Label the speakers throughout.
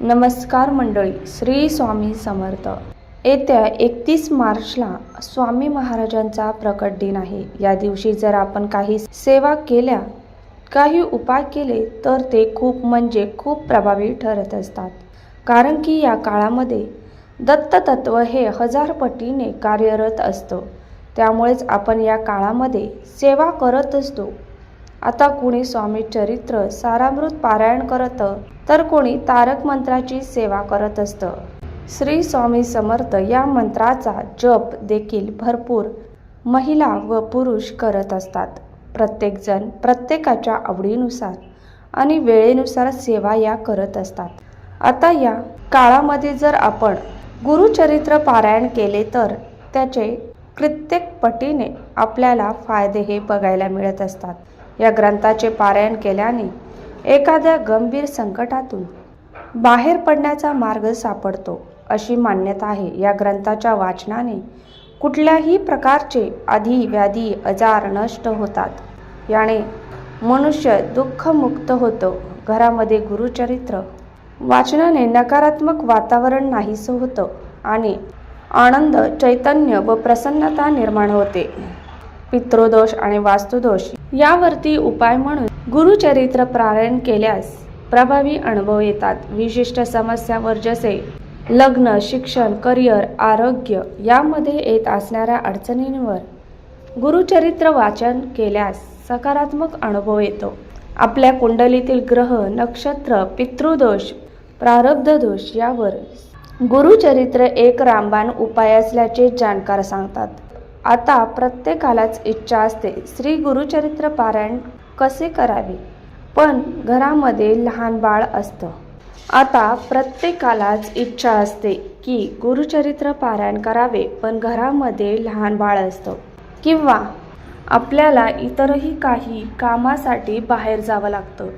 Speaker 1: नमस्कार मंडळी श्री स्वामी समर्थ. येत्या एकतीस मार्चला स्वामी महाराजांचा प्रकट दिन आहे. या दिवशी जर आपण काही सेवा केल्या काही उपाय केले तर ते खूप म्हणजे खूप प्रभावी ठरत असतात. कारण की या काळामध्ये दत्ततत्व हे हजार पटीने कार्यरत असतं. त्यामुळेच आपण या काळामध्ये सेवा करत असतो. आता कुणी स्वामी चरित्र सारामृत पारायण करतं तर कोणी तारक मंत्राची सेवा करत असतं. श्री स्वामी समर्थ या मंत्राचा जप देखील भरपूर महिला व पुरुष करत असतात. प्रत्येकजण प्रत्येकाच्या आवडीनुसार आणि वेळेनुसार सेवा या करत असतात. आता या काळामध्ये जर आपण गुरुचरित्र पारायण केले तर त्याचे कित्येक पटीने आपल्याला फायदे हे बघायला मिळत असतात. या ग्रंथाचे पारायण केल्याने एखाद्या गंभीर संकटातून बाहेर पडण्याचा मार्ग सापडतो अशी मान्यता आहे. या ग्रंथाच्या वाचनाने कुठल्याही प्रकारचे आधी व्याधी आजार नष्ट होतात. याने मनुष्य दुःखमुक्त होतो. घरामध्ये गुरुचरित्र वाचनाने नकारात्मक वातावरण नाहीसं होतं आणि आनंद चैतन्य व प्रसन्नता निर्माण होते. पितृदोष आणि वास्तुदोष यावरती उपाय म्हणून गुरुचरित्र पारायण केल्यास प्रभावी अनुभव येतात. विशिष्ट समस्यांवर जसे लग्न शिक्षण करिअर आरोग्य यामध्ये येत असणाऱ्या अडचणींवर गुरुचरित्र वाचन केल्यास सकारात्मक अनुभव येतो. आपल्या कुंडलीतील ग्रह नक्षत्र पितृदोष प्रारब्ध दोष यावर गुरुचरित्र एक रामबाण उपाय असल्याचे जाणकार सांगतात. आता प्रत्येकालाच इच्छा असते श्री गुरुचरित्र पारायण कसे करावे? पण घरामध्ये लहान बाळ असतं. आता प्रत्येकालाच इच्छा असते की गुरुचरित्र पारायण करावे पण घरामध्ये लहान बाळ असतं. किंवा आपल्याला इतरही काही कामासाठी बाहेर जावं लागतं.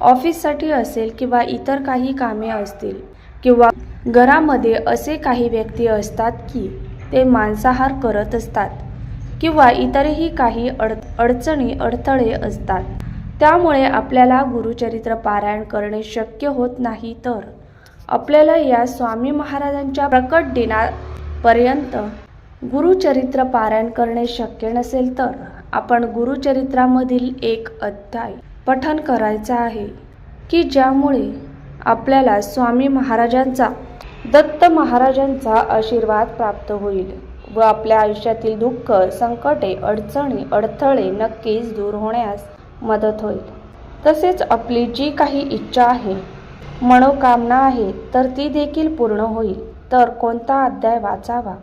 Speaker 1: ऑफिससाठी असेल किंवा इतर काही कामे असतील. किंवा घरामध्ये असे काही व्यक्ती असतात की ते मांसाहार करत असतात किंवा इतरही काही अड अडचणी अडथळे असतात. त्यामुळे आपल्याला गुरुचरित्र पारायण करणे शक्य होत नाही तर आपल्याला या स्वामी महाराजांच्या प्रकट दिनापर्यंत गुरुचरित्र पारायण करणे शक्य नसेल तर आपण गुरुचरित्रामधील एक अध्याय पठन करायचा आहे की ज्यामुळे आपल्याला स्वामी महाराजांचा दत्त महाराजांचा आशीर्वाद प्राप्त होईल व आपल्या आयुष्यातील दुःख संकटे अडचणी अडथळे नक्कीच दूर होण्यास मदत होईल. तसेच आपली जी काही इच्छा आहे मनोकामना आहे तर ती देखील पूर्ण होईल. तर कोणता अध्याय वाचावा?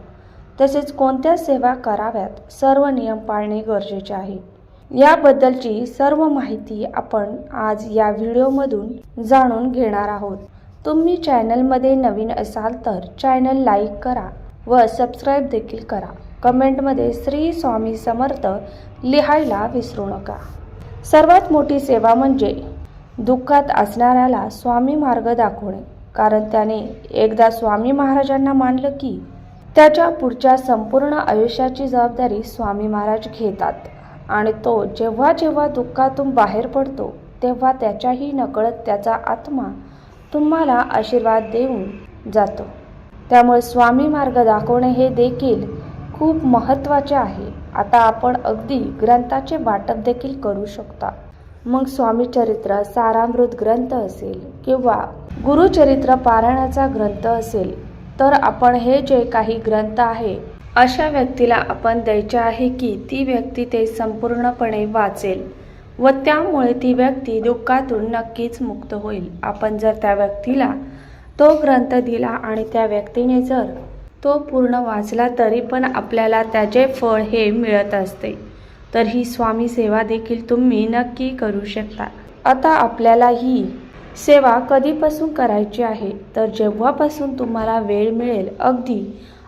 Speaker 1: तसेच कोणत्या सेवा कराव्यात? सर्व नियम पाळणे गरजेचे आहे. याबद्दलची सर्व माहिती आपण आज या व्हिडिओमधून जाणून घेणार आहोत. तुम्ही चॅनलमध्ये नवीन असाल तर चॅनल लाईक करा व सबस्क्राईब देखील करा. कमेंटमध्ये श्री स्वामी समर्थ लिहायला विसरू नका. सर्वात मोठी सेवा म्हणजे दुःखात असणाऱ्याला स्वामी मार्ग दाखवणे. कारण त्याने एकदा स्वामी महाराजांना मानलं की त्याच्या पुढच्या संपूर्ण आयुष्याची जबाबदारी स्वामी महाराज घेतात आणि तो जेव्हा जेव्हा दुःखातून बाहेर पडतो तेव्हा त्याच्याही नकळत त्याचा आत्मा तुम्हाला आशीर्वाद देऊन जातो. त्यामुळे स्वामी मार्ग दाखवणे हे देखील खूप महत्त्वाचे आहे. आता आपण अगदी ग्रंथाचे वाटप देखील करू शकता. मग स्वामी चरित्र सारामृत ग्रंथ असेल किंवा गुरुचरित्र पारायणाचा ग्रंथ असेल तर आपण हे जे काही ग्रंथ आहे अशा व्यक्तीला आपण द्यायचे आहे की ती व्यक्ती ते संपूर्णपणे वाचेल. व त्यामुळे ती व्यक्ती दुःखातून नक्कीच मुक्त होईल. आपण जर त्या व्यक्तीला तो ग्रंथ दिला आणि त्या व्यक्तीने जर तो पूर्ण वाचला तरी पण आपल्याला त्याचे फळ हे मिळत असते. तर ही स्वामी सेवा देखील तुम्ही नक्की करू शकता. आता आपल्याला ही सेवा कधीपासून करायची आहे? तर जेव्हापासून तुम्हाला वेळ मिळेल अगदी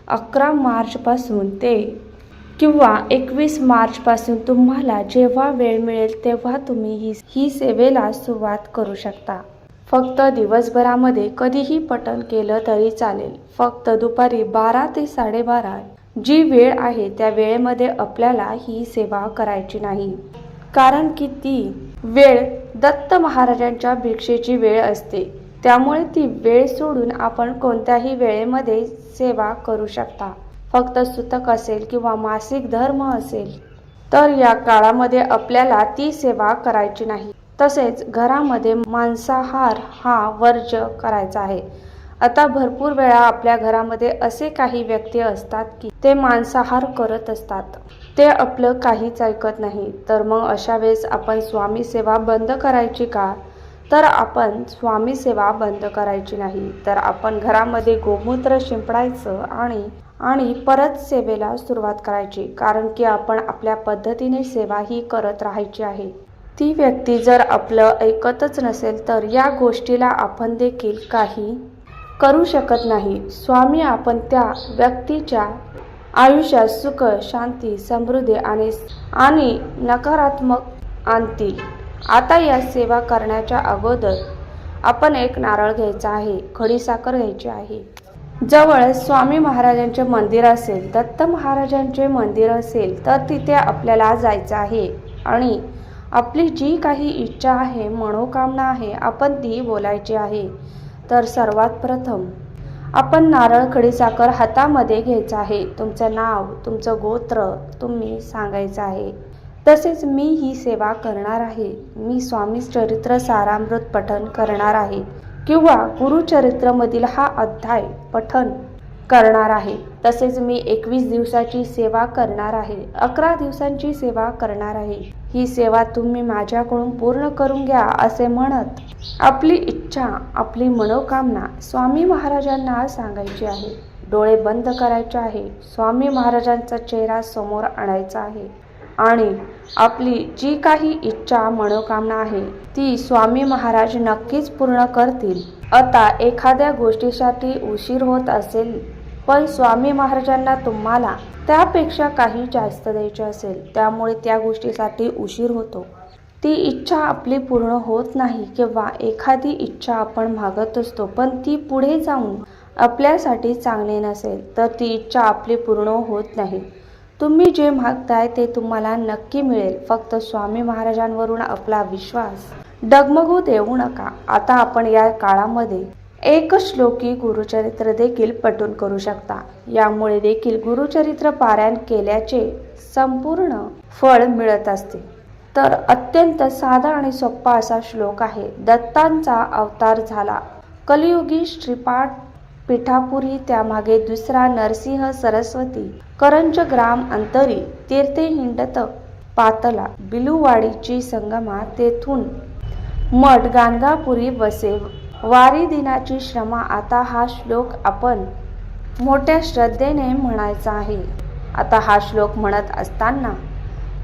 Speaker 1: अकरा मार्चपासून ते किंवा एकवीस मार्चपासून तुम्हाला जेव्हा वेळ मिळेल तेव्हा तुम्ही ही ही सेवेला सुरुवात करू शकता. फक्त दिवसभरामध्ये कधीही पठण केलं तरी चालेल. फक्त दुपारी बारा ते साडेबारा जी वेळ आहे त्या वेळेमध्ये आपल्याला ही सेवा करायची नाही. कारण की ती वेळ दत्त महाराजांच्या भिक्षेची वेळ असते. त्यामुळे ती वेळ सोडून आपण कोणत्याही वेळेमध्ये सेवा करू शकता. फक्त सुतक असेल किंवा मासिक धर्म असेल तर या काळामध्ये आपल्याला ती सेवा करायची नाही. तसेच घरामध्ये मांसाहार हा वर्ज करायचा आहे. आता भरपूर वेळा आपल्या घरामध्ये असे काही व्यक्ती असतात की ते मांसाहार करत असतात. ते आपलं काहीच ऐकत नाही. तर मग अशा वेळेस आपण स्वामी सेवा बंद करायची का? तर आपण स्वामी सेवा बंद करायची नाही. तर आपण घरामध्ये गोमूत्र शिंपडायचं आणि आणि परत सेवेला सुरुवात करायची. कारण की आपण आपल्या पद्धतीने सेवा ही करत राहायची आहे. ती व्यक्ती जर आपलं ऐकतच नसेल तर या गोष्टीला आपण देखील काही करू शकत नाही. स्वामी आपण त्या व्यक्तीच्या आयुष्यात सुख शांती समृद्धी आणि आणि नकारात्मक आणतील आता या सेवा करण्याच्या अगोदर आपण एक नारळ घ्यायचा आहे खडीसाखर घ्यायची आहे. जवळ स्वामी महाराजांचे मंदिर असेल दत्त महाराजांचे मंदिर असेल तर तिथे आपल्याला जायचं आहे. आणि आपली जी काही इच्छा आहे मनोकामना आहे आपण ती बोलायची आहे. तर सर्वात प्रथम आपण नारळ खडीसाखर हातामध्ये घ्यायचं आहे. तुमचं नाव तुमचं गोत्र तुम्ही सांगायचं आहे. तसेच मी ही सेवा करणार आहे. मी स्वामी चरित्र सारामृत पठन करणार आहे. किंवा गुरुचरित्रमधील हा अध्याय पठन करणार आहे. तसेच मी एकवीस दिवसाची सेवा करणार आहे. अकरा दिवसांची सेवा करणार आहे. ही सेवा तुम्ही माझ्याकडून पूर्ण करून घ्या असे म्हणत आपली इच्छा आपली मनोकामना स्वामी महाराजांना सांगायची आहे. डोळे बंद करायचे आहे. स्वामी महाराजांचा चेहरा समोर आणायचा आहे. आणि आपली जी काही इच्छा मनोकामना आहे ती स्वामी महाराज नक्कीच पूर्ण करतील. आता एखाद्या गोष्टीसाठी उशीर होत असेल पण स्वामी महाराजांना तुम्हाला त्यापेक्षा काही जास्त द्यायचे असेल त्यामुळे त्या गोष्टीसाठी उशीर होतो. ती इच्छा आपली पूर्ण होत नाही किंवा एखादी इच्छा आपण मागत असतो पण ती पुढे जाऊन आपल्यासाठी चांगली नसेल तर ती इच्छा आपली पूर्ण होत नाही. तुम्ही जे मागताय ते तुम्हाला नक्की मिळेल. फक्त स्वामी महाराजांवरून आपला विश्वास. डगमगू देऊ नका. आता आपण या काळामध्ये एक श्लोकी गुरुचरित्र देखील पटून करू शकता. यामुळे देखील गुरुचरित्र पारायण केल्याचे संपूर्ण फळ मिळत असते. तर अत्यंत साधा आणि सोपा असा श्लोक आहे. दत्तांचा अवतार झाला. कलियुगी श्रीपाठ पिठापुरी त्यामागे दुसरा नरसिंह सरस्वती करंज ग्राम अंतरी तीर्थे हिंडत पातला बिलुवाडीची संगमा तेथून. मठ गाणगापुरी वसे वारी दिनाची श्रमा आता हा श्लोक आपण मोठ्या श्रद्धेने म्हणायचा आहे. आता हा श्लोक म्हणत असताना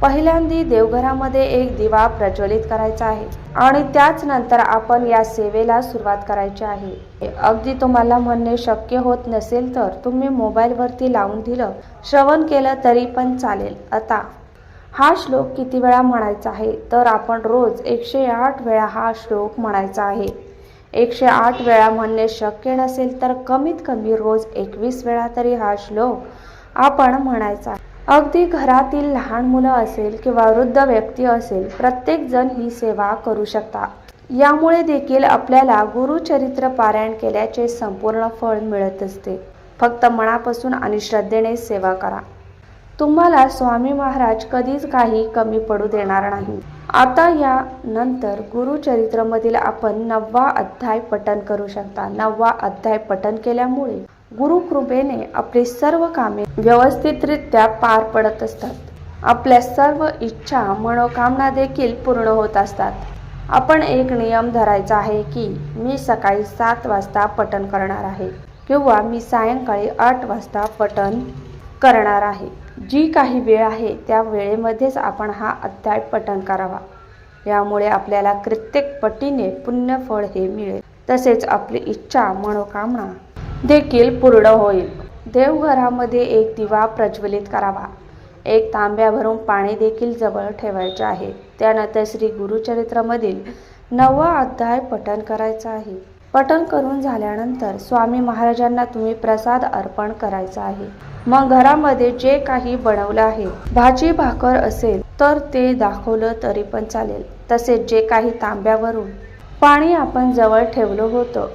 Speaker 1: पहिल्यांदी देवघरामध्ये एक दिवा प्रज्वलित करायचा आहे आणि त्याच नंतर आपण या सेवेला सुरुवात करायची आहे. अगदी तुम्हाला म्हणणे शक्य होत नसेल तर तुम्ही मोबाईलवरती लावून दिलं श्रवण केलं तरी पण चालेल. आता हा श्लोक किती वेळा म्हणायचा आहे? तर आपण रोज एकशे आठ वेळा हा श्लोक म्हणायचा आहे. एकशे आठ वेळा म्हणणे शक्य नसेल तर कमीत कमी रोज एकवीस वेळा तरी हा श्लोक आपण म्हणायचा आहे. अगदी घरातील लहान मुलं असेल किंवा वृद्ध व्यक्ती असेल प्रत्येकजण ही सेवा करू शकता. यामुळे देखील आपल्याला गुरुचरित्र पारायण केल्याचे संपूर्ण फळ मिळत असते. फक्त मनापासून आणि श्रद्धेने सेवा करा. तुम्हाला स्वामी महाराज कधीच काही कमी पडू देणार नाही. आता या नंतर गुरुचरित्रमधील आपण नववा अध्याय पठन करू शकता. नववा अध्याय पठन केल्यामुळे गुरुकृपेने आपली सर्व कामे व्यवस्थितरित्या पार पडत असतात. आपल्या सर्व इच्छा मनोकामना देखील पूर्ण होत असतात. आपण एक नियम धरायचा आहे की मी सकाळी सात वाजता पठन करणार आहे किंवा मी सायंकाळी आठ वाजता पठन करणार आहे. जी काही वेळ आहे त्या वेळेमध्येच आपण हा अध्याय पठन करावा. यामुळे आपल्याला कित्येक पटीने पुण्यफळ हे मिळेल. तसेच आपली इच्छा मनोकामना देखील पूर्ण होईल. देवघरामध्ये एक दिवा प्रज्वलित करावा. एक तांब्या भरून पाणी देखील जवळ ठेवायचे आहे. त्यानंतर श्री गुरुचरित्रमधील नवा अध्याय पठन करायचा आहे. पठन करून झाल्यानंतर स्वामी महाराजांना तुम्ही प्रसाद अर्पण करायचा आहे. मग घरामध्ये जे काही बनवलं आहे भाजी भाकर असेल तर ते दाखवलं तरी पण चालेल. तसेच जे काही तांब्यावरून पाणी आपण जवळ ठेवलं होतं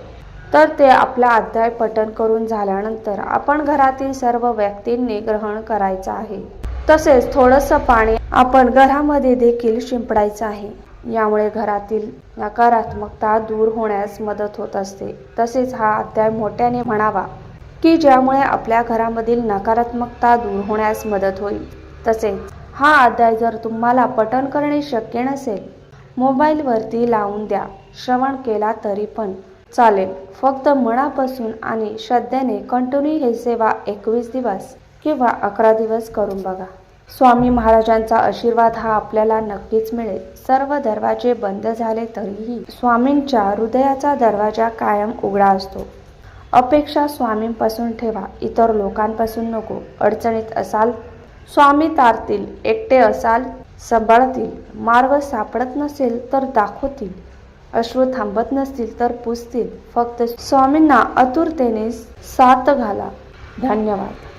Speaker 1: तर ते आपला अध्याय पठन करून झाल्यानंतर आपण घरातील सर्व व्यक्तींनी ग्रहण करायचं आहे. तसेच थोडंसं पाणी आपण घरामध्ये देखील शिंपडायचं आहे. यामुळे घरातील नकारात्मकता दूर होण्यास मदत होत असते. तसेच हा अध्याय मोठ्याने म्हणावा की ज्यामुळे आपल्या घरामधील नकारात्मकता दूर होण्यास मदत होईल. तसेच हा अध्याय जर तुम्हाला पठण करणे शक्य नसेल मोबाईलवरती लावून द्या. श्रवण केला तरी पण चालेल. फक्त मनापासून आणि श्रद्धेने कंटिन्यू हे सेवा एकवीस दिवस किंवा अकरा दिवस करून बघा. स्वामी महाराजांचा आशीर्वाद हा आपल्याला नक्कीच मिळेल. सर्व दरवाजे बंद झाले तरीही स्वामींच्या हृदयाचा दरवाजा कायम उघडा असतो. अपेक्षा स्वामींपासून ठेवा इतर लोकांपासून नको. अडचणीत असाल स्वामी तारतील एकटे असाल सांभाळतील. मार्ग सापडत नसेल तर दाखवतील. अश्रू थांबत नसतील तर पुसतील. फक्त स्वामींना आतुरतेने साथ घाला. धन्यवाद.